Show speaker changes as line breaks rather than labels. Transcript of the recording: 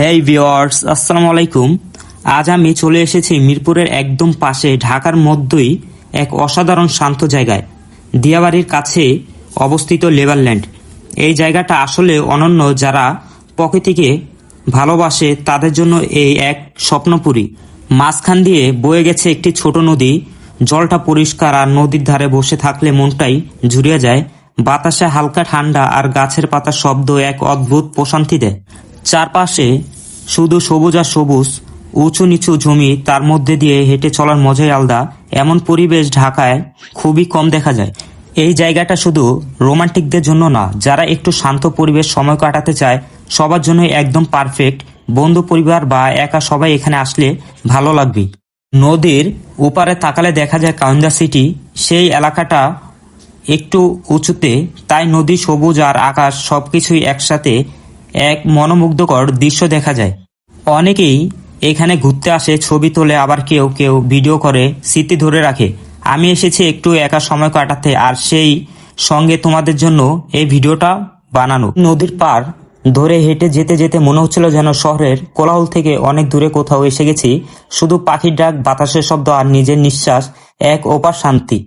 হেই viewers আসসালামু আলাইকুম আজ আমি চলে এসেছি মিরপুরের একদম পাশে, ঢাকার মধ্যেই এক অসাধারণ শান্ত জায়গায়, দিয়াবাড়ির কাছে অবস্থিত লেবারল্যান্ড এই জায়গাটা আসলে অনন্য যারা প্রকৃতিকে ভালোবাসে, তাদের জন্য এই এক স্বপ্নপুরী। মাঝখান দিয়ে বয়ে গেছে একটি ছোট নদী, জলটা পরিষ্কার আর নদীর ধারে বসে থাকলে মনটাই জুড়িয়ে যায়। বাতাসে হালকা ঠান্ডা আর গাছের পাতার শব্দ এক অদ্ভুত প্রশান্তি দেয় চারপাশে শুধু সবুজ আর সবুজ, উঁচু নিচু জমি তার মধ্যে দিয়ে হেঁটে চলার মজাই আলাদা। এমন পরিবেশ ঢাকায় খুবই কম দেখা যায়। এই জায়গাটা শুধু রোমান্টিকদের জন্য না, যারা একটু শান্ত পরিবেশ সময় কাটাতে চায়, সবার জন্য একদম পারফেক্ট। বন্ধু পরিবার বা একা সবাই এখানে আসলে ভালো লাগবে। নদীর ওপারে তাকালে দেখা যায় কাউন্দা সিটি, সেই এলাকাটা একটু উঁচুতে, তাই নদী সবুজ আর আকাশ সবকিছুই একসাথে এক মনোমুগ্ধকর দৃশ্য দেখা যায়। অনেকেই এখানে ঘুরতে আসে, ছবি তোলে, আবার কেউ কেউ ভিডিও করে স্মৃতি ধরে রাখে। আমি এসেছি একটু একা সময় কাটাতে, আর সেই সঙ্গে তোমাদের জন্য এই ভিডিওটা বানানো। নদীর পার ধরে হেঁটে যেতে যেতে মনে হচ্ছিল যেন শহরের কোলাহল থেকে অনেক দূরে কোথাও এসে গেছি। শুধু পাখির ডাক, বাতাসের শব্দ আর নিজের নিঃশ্বাস, এক ওপার শান্তি।